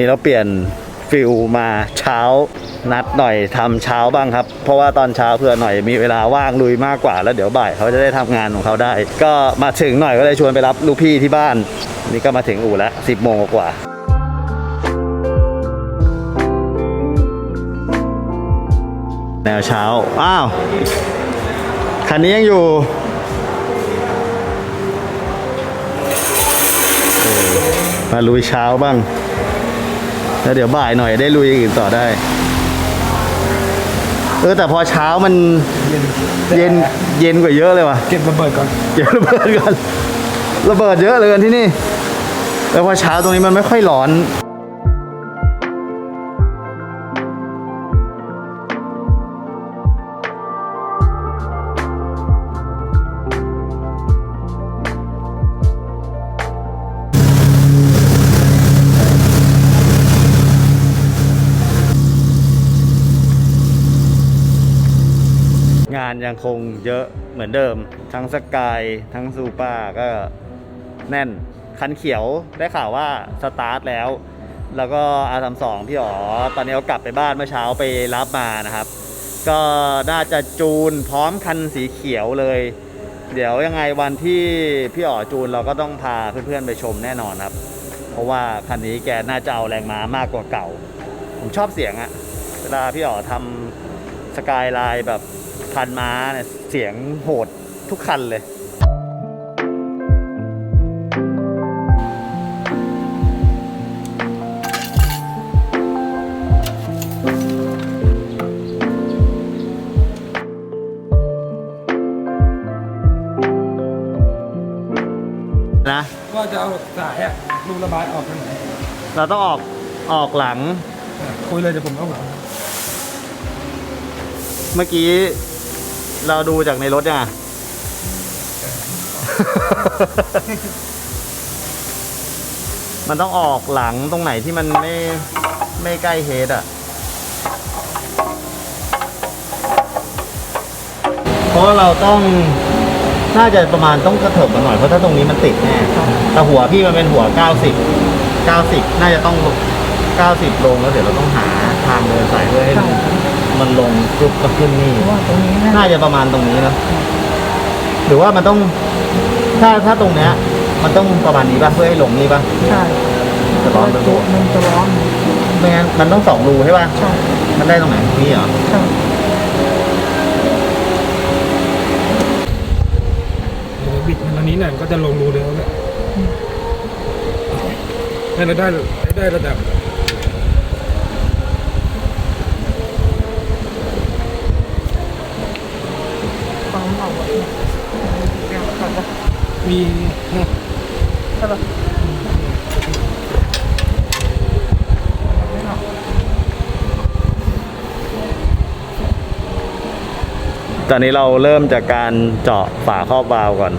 นี่เราเปลี่ยนฟิลมาเช้านัดหน่อยทำเช้าบ้างครับ เพราะว่าตอนเช้าเพื่อหน่อยมีเวลาว่างลุยมากกว่าแล้วเดี๋ยวบ่ายเขาจะได้ทำงานของเขาได้ ก็มาถึงหน่อยก็เลยชวนไปรับลูกพี่ที่บ้าน นี่ก็มาถึงอู่แล้วสิบโมงกว่าแนวเช้า อ้าว คันนี้ยังอยู่ มาลุยเช้าบ้าง แล้วเดี๋ยวบ่ายหน่อยได้ลุยอย่างอื่นต่อได้ เออแต่พอเช้ามันเย็นเย็นกว่าเยอะเลยว่ะเก็บระเบิดก่อนเดี๋ยวระเบิดก่อนระเบิดเยอะเลยที่นี่ แล้วพอเช้าตรงนี้มันไม่ค่อยร้อน ยังคงเยอะเหมือนเดิม ทั้งสกายทั้งซูเปอร์ก็แน่น คันเขียวได้ข่าวว่าสตาร์ทแล้ว แล้วก็อาทำสองพี่อ๋อตอนนี้เขากลับไปบ้านเมื่อเช้าไปรับมานะครับ ก็น่าจะจูนพร้อมคันสีเขียวเลย เดี๋ยวยังไงวันที่พี่อ๋อจูนเราก็ต้องพาเพื่อนๆไปชมแน่นอนครับ เพราะว่าคันนี้แกน่าจะเอาแรงม้ามากกว่าเก่า ผมชอบเสียงอะเวลาพี่อ๋อทำสกายไลน์แบบ พันม้าเนี่ยเสียงโหดทุกคันเลยนะก็จะเอาสายอะลูกระบายออกทางไหนเราต้องออกออกหลัง คุยเลยเดี๋ยวผมเอาหลัง เมื่อกี้ เราดูจากในรถยังอะมันต้องออกหลังตรงไหนที่มันไม่ไม่ใกล้เฮดอะ เพราะเราต้องน่าจะประมาณต้องกระเถิบมาหน่อยเพราะถ้าตรงนี้มันติดแน่แต่หัวพี่มันเป็นหัว 90 90 น่าจะต้อง 90 ลงแล้วเดี๋ยวเราต้องหาทางเดินสายเพื่อให้ มันลงกรุบกับขึ้นนี่ ว่าตรงนี้นะน่าจะประมาณตรงนี้นะหรือว่ามันต้อง ถ้าถ้าตรงเนี้ย มันต้องประมาณนี้ป่ะเพื่อให้ลงนี่ป่ะใช่จะร้อนไปหมตัวดมันจะร้อนไม่งั้นมันต้องสองรูใช่ป่ะใช่มันได้ตรงไหนนี่เหรอใช่เดี๋ยวบิดมันอันนี้หน่อยมันก็จะลงรูเดียวเลยให้เราได้ให้ได้ระดับ ฟังออกว่าเดี๋ยวก่อนนะ มีใช่ปะตอนนี้เราเริ่มจากการเจาะฝาครอบวาล์วก่อน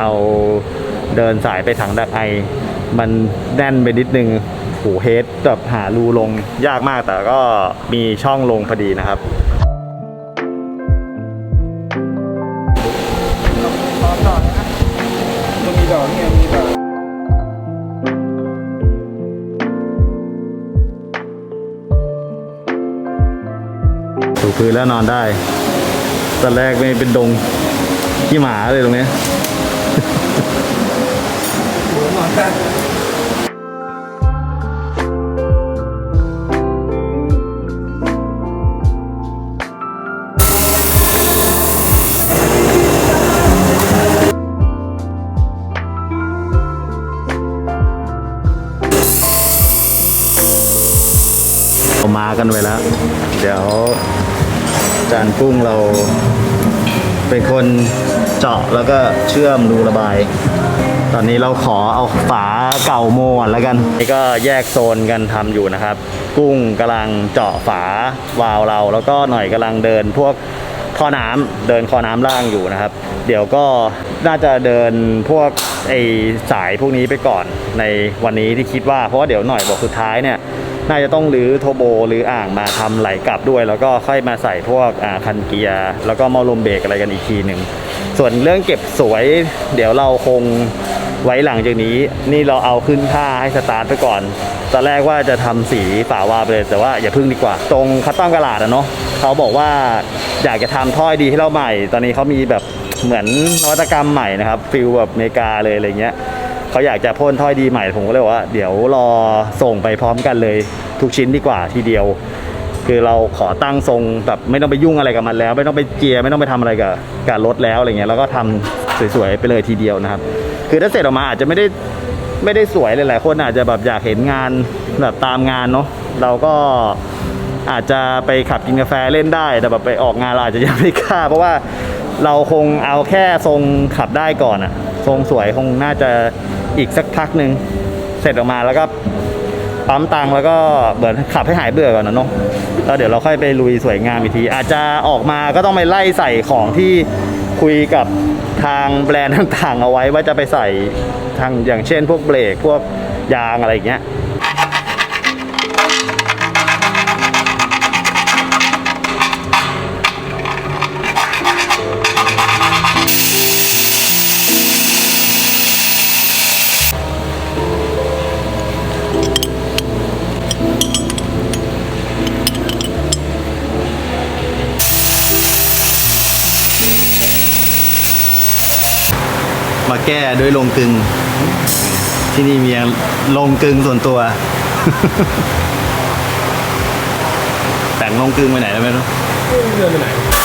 เอาเดินสายไปถังดักไอ มันแน่นไปนิดนึงหูเฮดแบบหารูลงยากมากแต่ก็มีช่องลงพอดีนะครับ พื้นแล้วนอนได้ตอนแรกไม่เป็นดงขี้หมาเลยตรงเนี้ยหัวนอนได้เรามากันไว้แล้ว เดี๋ยว จานกุ้งเรา เป็นคนเจาะแล้วก็เชื่อมรูระบาย ตอนนี้เราขอเอาฝาเก่าโมก่อนแล้วกันนี่ก็แยกโซนกันทำอยู่นะครับ กุ้งกำลังเจาะฝาวาล์วเรา แล้วก็หน่อยกำลังเดินพวกท่อน้ำเดินคอน้ำล่างอยู่นะครับ เดี๋ยวก็น่าจะเดินพวกไอสายพวกนี้ไปก่อนในวันนี้ที่คิดว่าเพราะว่าเดี๋ยวหน่อยบอกสุดท้ายเนี่ย น่าจะต้องรื้อโทโบหรืออ่างมาทำไหลกลับด้วย แล้วก็ค่อยมาใส่พวกคันเกียร์แล้วก็มอลมเบรกอะไรกันอีกทีหนึ่งส่วนเรื่องเก็บสวย เดี๋ยวเราคงไว้หลังจากนี้ นี่เราเอาขึ้นท่าให้สตาร์ทไปก่อนตอนแรกว่าจะทำสีฝาวาวไปเลยแต่ว่าอย่าพึ่งดีกว่า ตรงคัสตอมกระลาดอะเนาะเขาบอกว่าอยากจะทำท่อยดีให้เราใหม่ ตอนนี้เขามีแบบเหมือนนวัตกรรมใหม่นะครับฟิลแบบอเมริกาเลยอะไรเงี้ย เขาอยากจะพ่นท่อให้ดีใหม่ผมก็เลยว่า เดี๋ยวรอส่งไปพร้อมกันเลยทุกชิ้นดีกว่าทีเดียว คือเราขอตั้งทรงแบบไม่ต้องไปยุ่งอะไรกับมันแล้ว ไม่ต้องไปเจียไม่ต้องไปทำอะไรกับกับรถแล้วอะไรเงี้ยแล้วก็ทำสวยๆไปเลยทีเดียวนะครับ คือถ้าเสร็จออกมาอาจจะไม่ได้ไม่ได้สวยเลยหลายคนอาจจะแบบอยากเห็นงานแบบตามงานเนาะเราก็อาจจะไปขับกินกาแฟเล่นได้แต่แบบไปออกงานเราอาจจะยังไม่กล้า เพราะว่าเราคงเอาแค่ทรงขับได้ก่อนอะทรงสวยคงน่าจะ อีกสักพักหนึ่งเสร็จออกมาแล้วก็ปั๊มตังแล้วก็เหมือนขับให้หายเบื่อก่อนนะเนาะแล้วเดี๋ยวเราค่อยไปลุยสวยงามอีกที อาจจะออกมาก็ต้องไปไล่ใส่ของที่คุยกับทางแบรนด์ต่างๆ เอาไว้ว่าจะไปใส่ทางอย่างเช่น พวกเบรกพวกยางอะไรอย่างเงี้ย แก้ด้วยลงกึง ที่นี่มีลงกึงส่วนตัว แต่งลงกึงไปไหนแล้วไม่รู้เดินไปไหน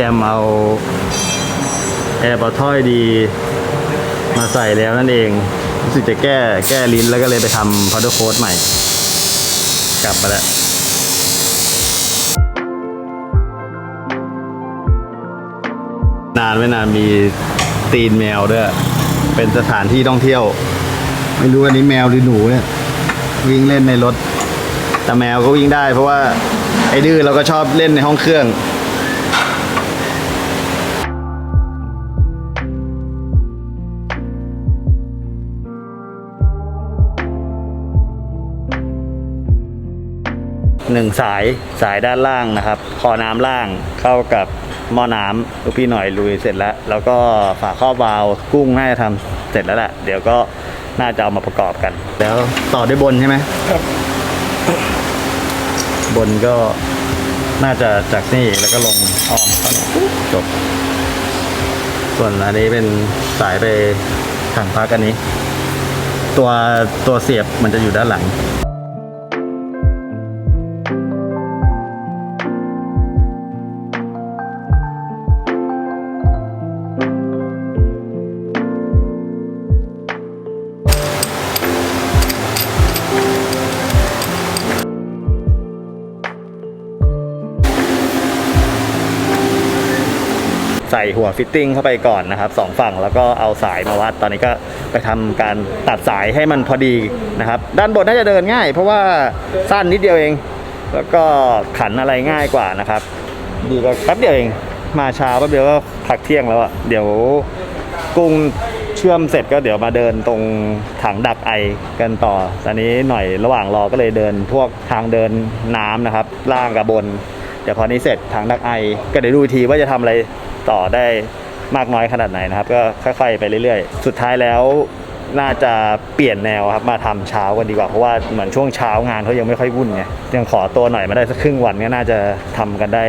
แอมเอาแอร์ปอถ้อยดีมาใส่แล้วนั่นเองรู้สึกจะแก้แก้ลิ้นแล้วก็เลยไปทำพาวเดอร์โค้ดใหม่ กลับมาแล้วนานไม่นานมีตีนแมวด้วย เป็นสถานที่ท่องเที่ยว ไม่รู้อันนี้แมวหรือหนูเนี่ย วิ่งเล่นในรถ แต่แมวก็วิ่งได้เพราะว่าไอ้ดื้อเราก็ชอบเล่นในห้องเครื่อง หนึ่งสายสายด้านล่างนะครับคอน้ำล่างเข้ากับหม้อน้ำลูกพี่หน่อยลุยเสร็จแล้ว แล้วก็ฝาครอบวาล์วกุ้งน่าจะทำเสร็จแล้วแหละเดี๋ยวก็น่าจะเอามาประกอบกัน แล้วต่อด้วยบนใช่ไหมครับบนก็น่าจะจากนี่แล้วก็ลงอ้อมจบ ส่วนอันนี้เป็นสายไปถังพักอันนี้ ตัวตัวเสียบมันจะอยู่ด้านหลัง ส่หัวฟิตติ้งเข้าไปก่อนนะครับสองฝั่งแล้วก็เอาสายมาวัด ตอนนี้ก็ไปทำการตัดสายให้มันพอดีนะครับ ด้านบนน่าจะเดินง่าย เพราะว่าสั้นนิดเดียวเอง แล้วก็ขันอะไรง่ายกว่านะครับดีก็แป๊บเดียวเองมาเช้าแป๊บเดียวก็พักเที่ยงแล้วอะเดี๋ยวกุ้งเชื่อมเสร็จก็เดี๋ยวมาเดินตรงถังดักไอกันต่อ ตอนนี้หน่อยระหว่างรอก็เลยเดินพวกทางเดินน้ำนะครับ ล่างกับบน เดี๋ยวพอนี้เสร็จทางดักไอ ก็เดี๋ยวดูทีว่าจะทำอะไร ต่อได้มากน้อยขนาดไหนนะครับ ก็ค่อยๆไปเรื่อยๆ สุดท้ายแล้วน่าจะเปลี่ยนแนวครับมาทำเช้ากันดีกว่าเพราะว่าเหมือนช่วงเช้างานเขายังไม่ค่อยวุ่นไงยังขอตัวหน่อยมาได้สักครึ่งวันก็น่าจะทำกันได้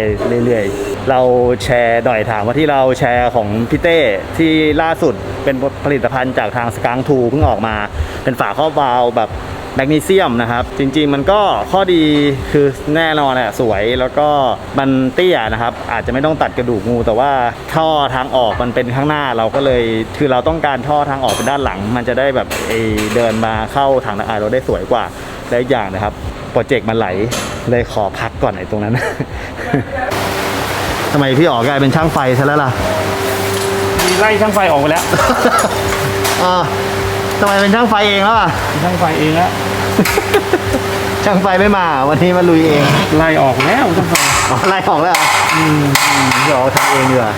เรื่อยๆ เราแชร์หน่อยถามว่าที่เราแชร์ของพี่เต้ที่ล่าสุดเป็นผลิตภัณฑ์จากทางสกังทูเพิ่งออกมา เป็นฝาครอบวาล์วแบบ แมกนีเซียมนะครับ จริงๆมันก็ข้อดีคือแน่นอนแหละสวยแล้วก็มันเตี้ยนะครับ อาจจะไม่ต้องตัดกระดูกงู แต่ว่าท่อทางออกมันเป็นข้างหน้าเราก็เลยคือเราต้องการท่อทางออกเป็นด้านหลัง มันจะได้แบบไอเดินมาเข้าทางนักอายเราได้สวยกว่าและอีกอย่างนะครับโปรเจกต์มันไหลเลยขอพักก่อนไอ้ตรงนั้นทำไมพี่ออกกลายเป็นช่างไฟซะแล้วล่ะมีไล่ช่างไฟออกไปแล้วอ่า ทำไมเป็นช่างไฟเองแล้วอะ ช่างไฟเองแล้วช่างไฟไม่มา วันนี้มาลุยเองไล่ออกแล้วช่างไฟอ๋อไล่ออกแล้วเหรออืมอืมเดี๋ยวทำเองดีกว่า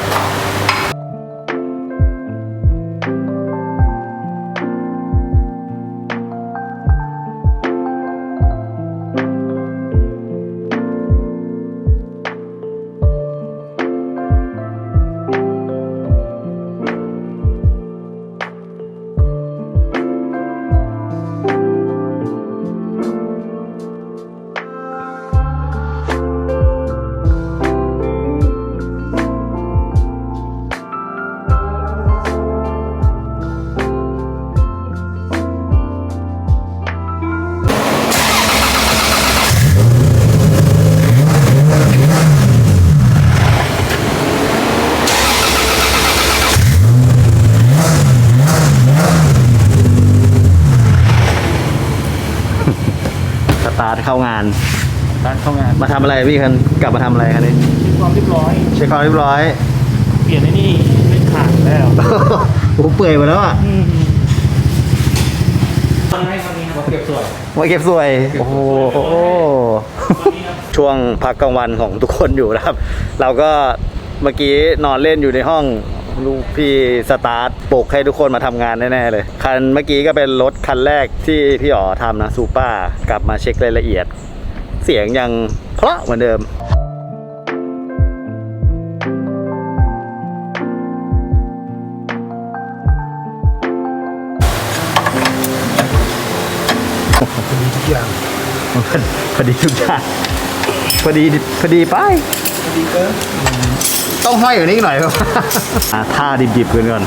ตาร์ทเข้างาน ร้านเข้างานมาทำอะไรพี่คันกลับมาทำอะไรคันนี้มีความเรียบร้อย เช็คความเรียบร้อย เปลี่ยนไอ้นี่ไม่ขาดแล้วโอ้โหเปื่อยหมดแล้วอะตอนให้ตอนนี้ครับเก็บสวยมาเก็บสวย โอ้โห ช่วงพักกลางวันของทุกคนอยู่นะครับ เราก็เมื่อกี้นอนเล่นอยู่ในห้อง ลูกพี่สตาร์ทปลุกให้ทุกคนมาทำงานแน่ๆเลย คันเมื่อกี้ก็เป็นรถคันแรกที่พี่อ๋อทำนะซูเปอร์กลับมาเช็ครายละเอียด เสียงยังเพราะเหมือนเดิมมีทุกอย่างพอดีทุกอย่างพอดีพอดีไปดีเกิน ต้องห้อยอยู่านี้หน่อยครับ อะท่าดิบๆกันก่อน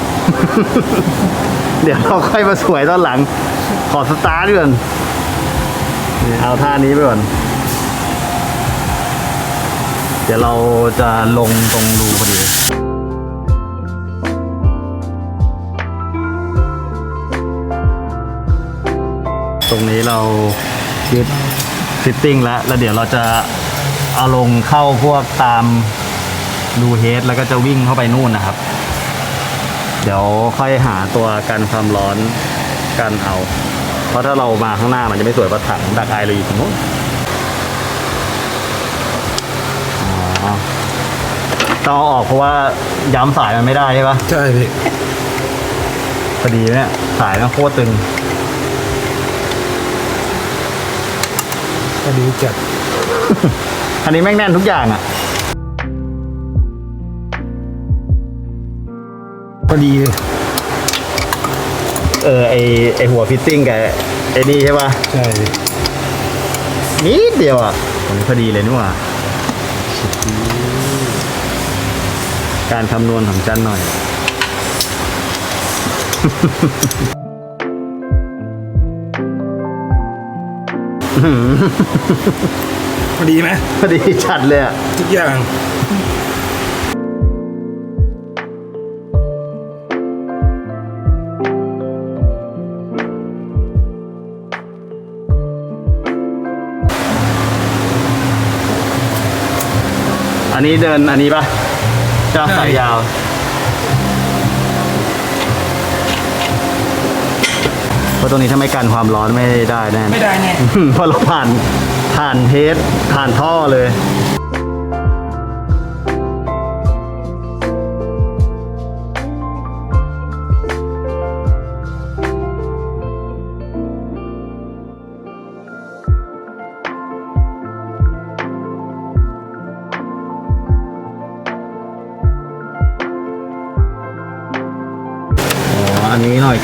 เดี๋ยวเราค่อยมาสวยตอนหลัง ขอสตาร์ทก่อนนี่เอาท่านี้ไปก่อน เดี๋ยวเราจะลงตรงรูพอดี ตรงนี้เรายึดฟิตติ้งแล้ว แล้วเดี๋ยวเราจะเอาลงเข้าพวกตาม รูเฮดแล้วก็จะวิ่งเข้าไปนู่นนะครับ เดี๋ยวค่อยหาตัวกันความร้อนกันเอา เพราะถ้าเรามาข้างหน้ามันจะไม่สวยเพราะถังดักไอเราอยู่ตรงนู้นอ๋อต้องเอาออกเพราะว่าย้ำสายมันไม่ได้ใช่ปะใช่พี่พอดีเนี่ยสายมันโคตรตึงก็ดีจัด อันนี้แม่งแน่นทุกอย่างอะ อดีเลยเออไอไอหัวฟิตติ้งกับไอนี่ใช่ปะใช่พี่นิดเดียวอะผมพอดีเลยนี่หว่า การคำนวณของจันหน่อย พอดีไหมพอดีจัดเลยอะทุกอย่าง นนี้เดินอันนี้ปะจะสายยาว เพราะตรงนี้ถ้าไม่กันความร้อนไม่ได้แน่ไม่ได้แน่ เพราะเราผ่านผ่านเทสผ่านท่อเลย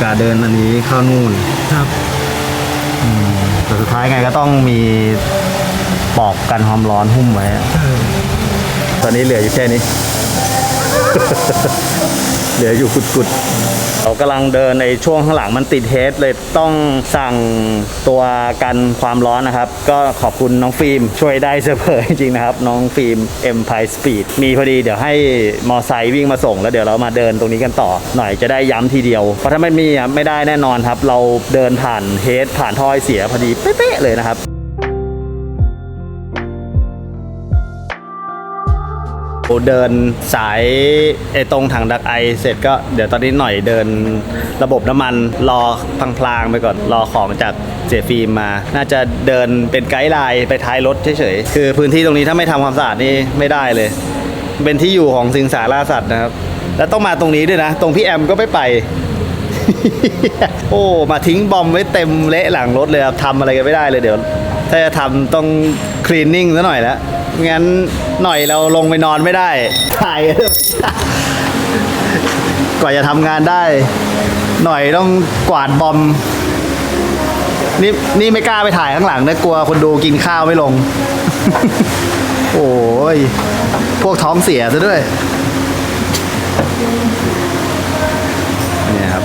กาเดินอันนี้เข้านู่นครับแต่สุดท้ายไงก็ต้องมีปอกกันความร้อนหุ้มไว้อะเออตอนนี้เหลืออยู่แค่นี้ เหลืออยู่กุดๆ เรากำลังเดินในช่วงข้างหลังมันติดเฮดเลยต้องสั่งตัวกันความร้อนนะครับ ก็ขอบคุณน้องฟิล์มช่วยได้เสมอจริงนะครับ น้องฟิล์ม Empire Speed มีพอดีเดี๋ยวให้มอไซค์วิ่งมาส่ง แล้วเดี๋ยวเรามาเดินตรงนี้กันต่อ หน่อยจะได้ย้ำทีเดียว เพราะถ้าไม่มีไม่ได้แน่นอนครับ เราเดินผ่านเฮดผ่านท่อไอเสียพอดีเป๊ะเลยนะครับ เดินสายไอตรงถังดักไอเสร็จก็เดี๋ยวตอนนี้หน่อยเดินระบบน้ำมันรอพลางๆไปก่อนรอของจากเจฟิล์มมา น่าจะเดินเป็นไกด์ไลน์ไปท้ายรถเฉยๆ คือพื้นที่ตรงนี้ถ้าไม่ทำความสะอาดนี่ไม่ได้เลย เป็นที่อยู่ของสิงสาราสัตว์นะครับ แล้วต้องมาตรงนี้ด้วยนะ ตรงพี่แอมก็ไม่ไป โอ้ มาทิ้งบอมไว้เต็มเละหลังรถเลยครับทำอะไรกันไม่ได้เลยเดี๋ยว ถ้าจะทำต้องคลีนนิ่งซะหน่อยแล้ว งั้นหน่อยเราลงไปนอนไม่ได้ถ่าย กว่าจะทำงานได้ หน่อยต้องกวาดบอม นี่นี่ไม่กล้าไปถ่ายข้างหลังนะกลัวคนดูกินข้าวไม่ลง โอ้ย พวกท้องเสียซะด้วยเนี่ยครับ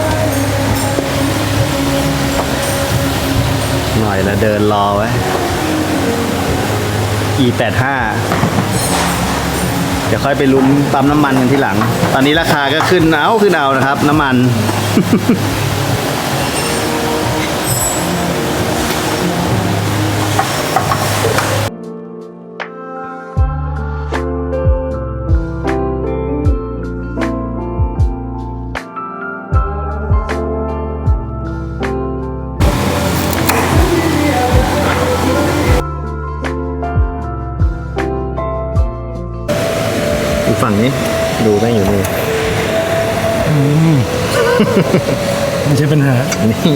หน่อยละเดินรอไว้ e 8 5 เดี๋ยวค่อยไปลุ้นปั๊มน้ำมันกันทีหลัง ตอนนี้ราคาก็ขึ้นเอาขึ้นเอานะครับ น้ำมัน อยู่ฝั่งนี้ ดูแม่งอยู่นี่ไม่ใช่ปัญหานี่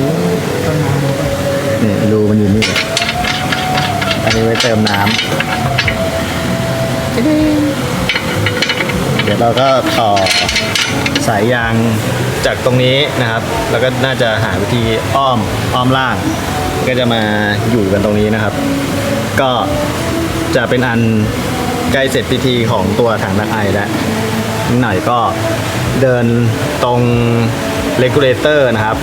นี่รูมันอยู่นี่อันนี้ไว้เติมน้ำเดี๋ยวเราก็ต่อสายยางจากตรงนี้นะครับ แล้วก็น่าจะหาวิธีอ้อมอ้อมล่าง ก็จะมาอยู่กันตรงนี้นะครับ ก็จะเป็นอัน ใกล้เสร็จพิธีของตัวถังนักไอแล้วนิดหน่อยก็เดินตรงเลกูเลเตอร์นะครับ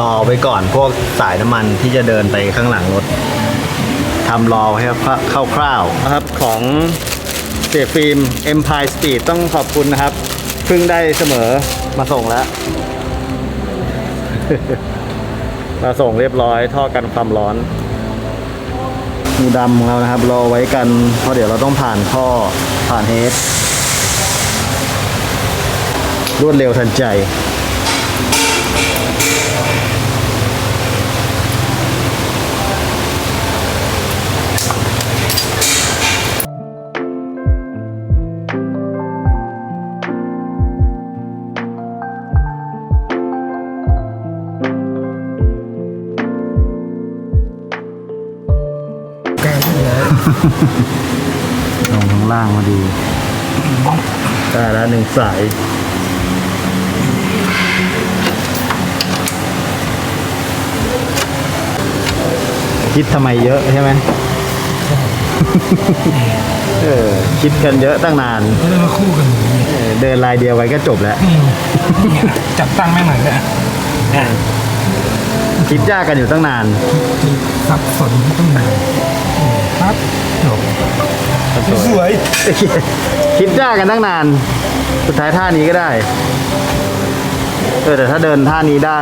รอไว้ก่อนพวกสายน้ำมันที่จะเดินไปข้างหลังรถทำรอให้คร่าวๆนะครับของเสียฟิล์ม Empire Speed ต้องขอบคุณนะครับเพิ่งได้เสมอมาส่งแล้ว มาส่งเรียบร้อยท่อกันความร้อน งูดำของเรานะครับ รอไว้กัน เพราะเดี๋ยวเราต้องผ่านข้อผ่านเฮดรวดเร็วทันใจ สาย คิดทำไมเยอะใช่ไหมเออคิดกันเยอะตั้งนานก็เลยมาคู่กันอย่างนี้เออเดินลายเดียวไว้ก็จบแล้วอืมเนี่ยจับตั้งแม่งหน่อยเลยคิดยากกันอยู่ตั้งนาน สับสนต้องนานครับจบสวย คิดยากกันตั้งนาน สุดท้ายท่านี้ก็ได้ เออแต่ถ้าเดินท่านี้ได้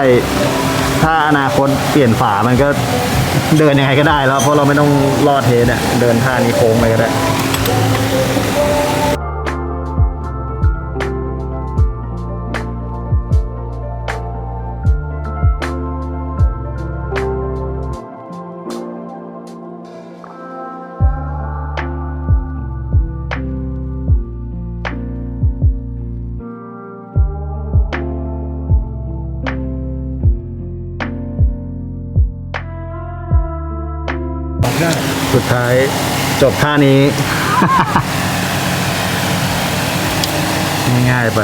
ถ้าอนาคตเปลี่ยนฝามันก็เดินยังไงก็ได้แล้ว เพราะเราไม่ต้องรอดเทสเนี่ยเดินท่านี้โค้งไปก็ได้ได้ายจบท่านี้ ง่ายๆไป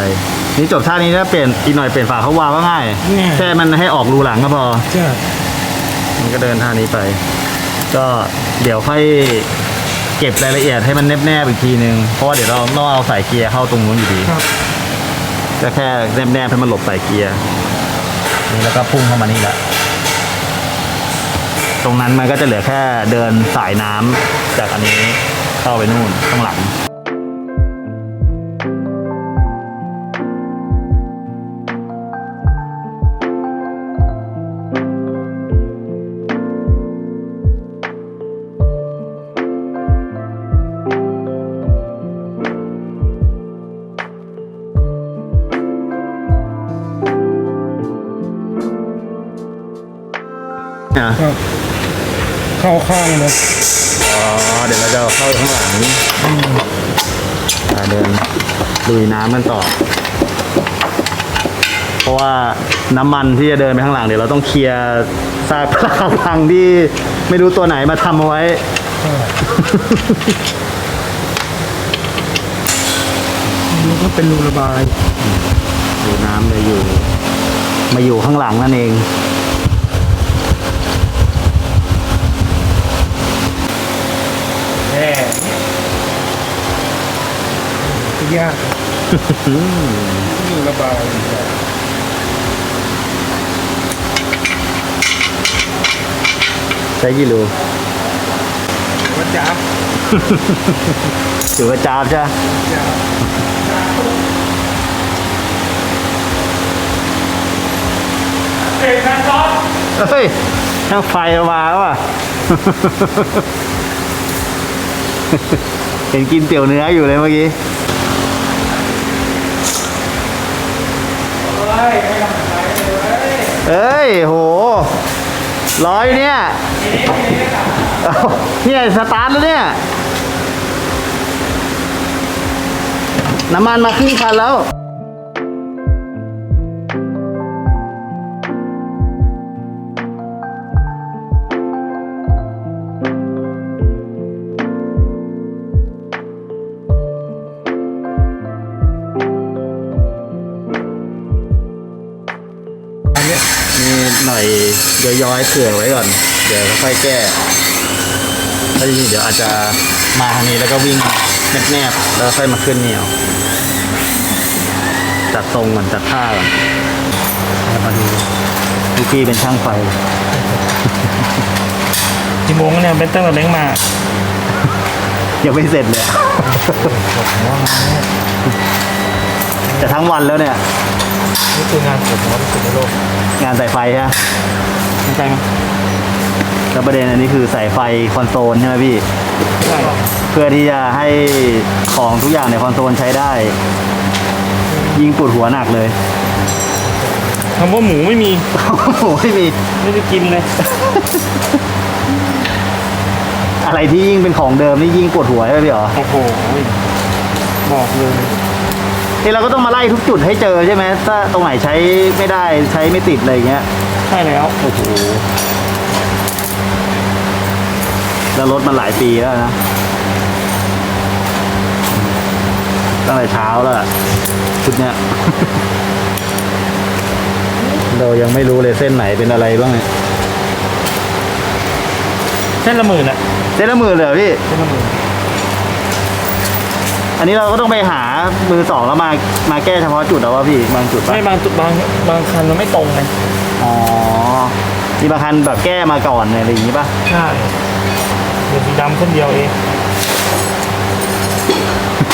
นี่จบท่านี้ถ้าเปลี่ยนอีกหน่อยเปลี่ยนฝาเขาวาล์วก็ง่าย แค่มันให้ออกรูหลังก็พอ ใช่มันก็เดินท่านี้ไป ก็เดี๋ยวค่อยเก็บรายละเอียดให้มันแนบๆอีกทีนึง เพราะว่าเดี๋ยวเราต้องเอาสายเกียร์เข้าตรงนู้นอยู่ดี ครับ ก็แค่แนบๆให้มันหลบสายเกียร์ นี่แล้วก็พุ่งเข้ามานี่แหละ ตรงนั้นมันก็จะเหลือแค่เดินสายน้ำ จากอันนี้เข้าไปนู่นข้างหลังนะ เข้าข้างเลยอ๋อเดี๋ยวเราจะเอาเข้าข้างหลังอ่าเดินลุยน้ำกันต่อ เพราะว่าน้ำมันที่จะเดินไปข้างหลังเดี๋ยวเราต้องเคลียร์ซากปลาพังที่ไม่รู้ตัวไหนมาทำเอาไว้แล้วก็เป็นรูระบายดูน้ำเลยอยู่ มาอยู่ข้างหลังนั่นเอง แน่ ยากรูระบายใช้กี่รูวัดจับถือว่าจาบใช่ไหมเอกแฟนซอสเฮ้ยช่างไฟมาแล้วอะ เห็นกินเตี๋ยวเนื้ออยู่เลยเมื่อกี้ เฮ้ยไม่ทำอะไร เอ้ย โห ร้อยเนี่ยเอ้าเนี่ยสตาร์ทแล้วเนี่ย น้ำมันมาครึ่งคันแล้ว ย้อยๆเผื่อไว้ก่อน เดี๋ยวค่อยๆแก้ถ้าจริงๆเดี๋ยวอาจจะมาทางนี้แล้วก็วิ่งแนบๆแล้วค่อยมาขึ้นเหนียวจัดทรงก่อนจัดท่าก่อนแล้วมาดูลูกพี่เป็นช่างไฟกี่โมงเนี่ยเป็นตั้งแต่เล้งมายังไม่เสร็จเลยจะทั้งวันแล้วเนี่ยนี่คืองานผมว่าที่สุดในโลกงานสายไฟใช่ ไหมไม่ใช่ไหมแล้วประเด็นอันนี้คือสายไฟคอนโซลใช่ไหมพี่ ใช่เพื่อที่จะให้ของทุกอย่างในคอนโซลใช้ได้ ยิงปวดหัวหนักเลย คำว่าหมูไม่มีโอ้โหไม่มี ไม่ได้กินเลย อะไรที่ยิ่งเป็นของเดิมนี่ยิ่งปวดหัวใช่ไหมพี่หรอโอ้โหบอกเลยนี่เราก็ต้องมาไล่ทุกจุดให้เจอใช่ไหมถ้าตรงไหนใช้ไม่ได้ใช้ไม่ติดอะไรอย่างเงี้ย ใช่แล้ว โอ้โหแล้วรถมันหลายปีแล้วนะตั้งแต่เช้าแล้วอะชุดเนี้ย เรายังไม่รู้เลยเส้นไหนเป็นอะไรบ้างเนี่ยเส้นละหมื่นอะเส้นละหมื่นเลยเหรอพี่ เส้นละหมื่นอันนี้เราก็ต้องไปหามือสองแล้วมามาแก้เฉพาะจุดแล้วว่าพี่บางจุดปะไม่บางจุดบางบางคันมันไม่ตรงไง อ๋อมีบางคันแบบแก้มาก่อนเนี่ยอะไรอย่างงี้ปะใช่เดี๋ยวสีดำเส้นเดียวเอง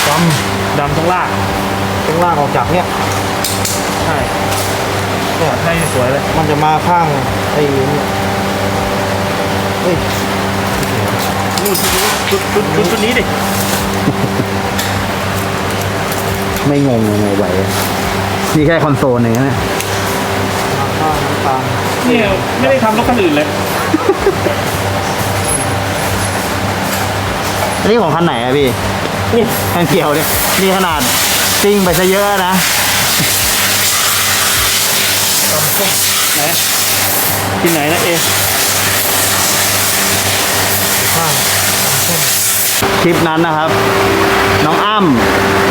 ดำดำต้องลากต้องลากออกจากเนี่ยใช่ก็ให้สวยเลยมันจะมาข้างไอ้นี่เฮ้ยนู่นชุดชุดชุดชุดนี้ดิไม่งงยังไงไหวอะนี่แค่คอนโซลเองนะเนี่ยมา ข้างน้ำตาลเนี่ยไม่ได้ทำรถคันอื่นเลย อันนี้ของคันไหนอะพี่ นี่คันเขียวเนี่ยนี่ขนาดซิ่งไปซะเยอะนะไหนที่ไหนนะเอข้างคลิปนั้นนะครับ น้องอ้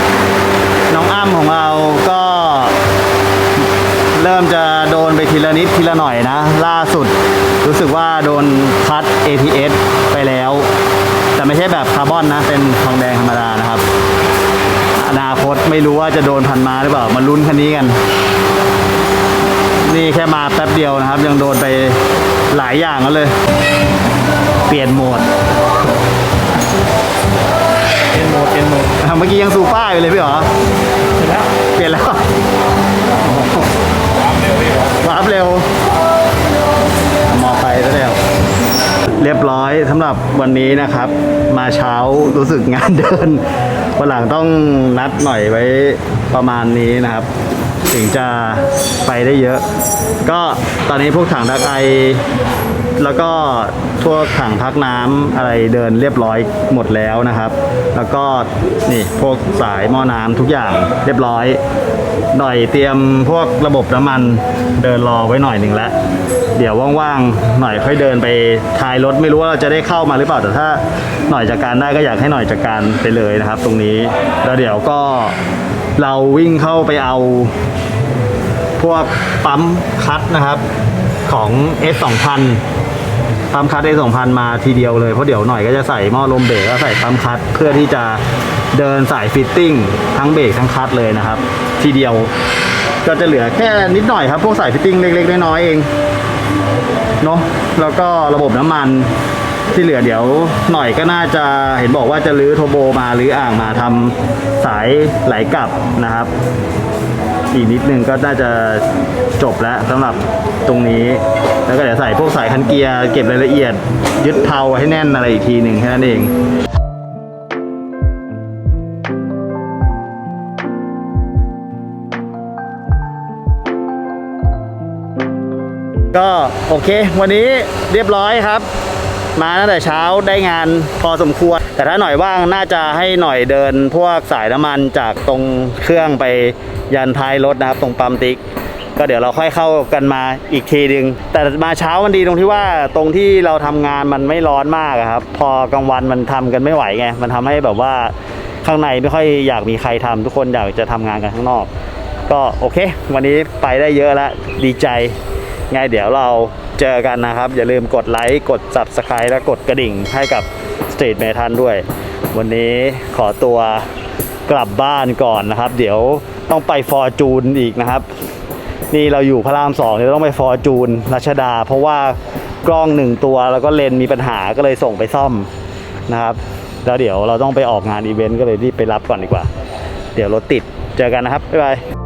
ำน้องอ้ำของเราก็ เริ่มจะโด นไปทีละนิดทีละหน่อยนะ ล่าสุดรู้สึกว่าโดนคัด ATS ไปแล้ว แต่ไม่ใช่แบบคาร์บอนนะ เป็นทองแดงธรรมดานะครับ อนาคตไม่รู้ว่าจะโดนพันมาหรือเปล่า มาลุ้นคันนี้กัน นี่แค่มาแป๊บเดียวนะครับ ยังโดนไปหลายอย่างแล้วเลย เปลี่ยนโหมดเอ็นโหมดเอ็นโหมดอะเมื่อกี้ยังซูป้าอยู่เลยพี่หรอเสร็จแล้วเปลี่ยนแล้วว เรียบร้อยสำหรับวันนี้นะครับ มาเช้ารู้สึกงานเดินวันหลังต้องนัดหน่อยไว้ประมาณนี้นะครับ ถึงจะไปได้เยอะ ก็ตอนนี้พวกถังดักไอแล้วก็ทั่วถังพักน้ำอะไรเดินเรียบร้อยหมดแล้วนะครับ แล้วก็นี่พวกสายหม้อน้ำทุกอย่างเรียบร้อย หน่อยเตรียมพวกระบบน้ำมันเดินรอไว้หน่อยหนึ่งแล้ว เดี๋ยวว่างๆหน่อยค่อยเดินไปท้ายรถไม่รู้ว่าเราจะได้เข้ามาหรือเปล่าแต่ถ้าหน่อยจัดการได้ก็อยากให้หน่อยจัดการไปเลยนะครับ ตรงนี้แล้วเดี๋ยวก็เราวิ่งเข้าไปเอาพวกปั๊มคัดนะครับของ S 2 0 0 0ปั๊มคัด S 2 0 0 0มาทีเดียวเลยเพราะเดี๋ยวหน่อยก็จะใส่หม้อลมเบรกแล้วใส่ปั๊มคัดเพื่อที่จะ เดินสายฟิตติ้งทั้งเบรกทั้งคัดเลยนะครับ ทีเดียวก็จะเหลือแค่นิดหน่อยครับ พวกสายฟิตติ้งเล็กๆน้อยๆเองเนาะแล้วก็ระบบน้ำมันที่เหลือเดี๋ยวหน่อยก็น่าจะเห็นบอกว่าจะรื้อโทโบมาหรืออ่างมาทำสายไหลกลับนะครับ อีกนิดนึงก็น่าจะจบแล้วสำหรับตรงนี้ แล้วก็เดี๋ยวใส่พวกสายคันเกียร์เก็บรายละเอียด ยึดเพลาให้แน่นอะไรอีกทีหนึ่งแค่นั้นเอง ก็โอเค วันนี้เรียบร้อยครับ มาตั้งแต่เช้าได้งานพอสมควร แต่ถ้าหน่อยว่างน่าจะให้หน่อยเดินพวกสายน้ำมันจากตรงเครื่องไปยันท้ายรถนะครับ ตรงปั๊มติ๊ก ก็เดี๋ยวเราค่อยเข้ากันมาอีกทีหนึ่งแต่มาเช้ามันดีตรงที่ว่าตรงที่เราทำงานมันไม่ร้อนมากครับ พอกลางวันมันทำกันไม่ไหวไงมันทำให้แบบว่าข้างในไม่ค่อยอยากมีใครทำทุกคนอยากจะทำงานกันข้างนอก ก็โอเค วันนี้ไปได้เยอะแล้วดีใจ ไงเดี๋ยวเราเจอกันนะครับ อย่าลืมกดไลค์กด subscribe และกดกระดิ่งให้กับ Street m e t a n ด้วย วันนี้ขอตัวกลับบ้านก่อนนะครับ เดี๋ยวต้องไปฟอร์จูนอีกนะครับ นี่เราอยู่พระรามสองเดี๋ยวต้องไปฟอร์จูนรัชดา เพราะว่ากล้องหนึ่งตัวแล้วก็เลนมีปัญหาก็เลยส่งไปซ่อมนะครับแล้วเดี๋ยวเราต้องไปออกงานอีเวนต์ก็เลยรีบไปรับก่อนดีกว่า เดี๋ยวรถติดเจอกันนะครับบ๊ายบาย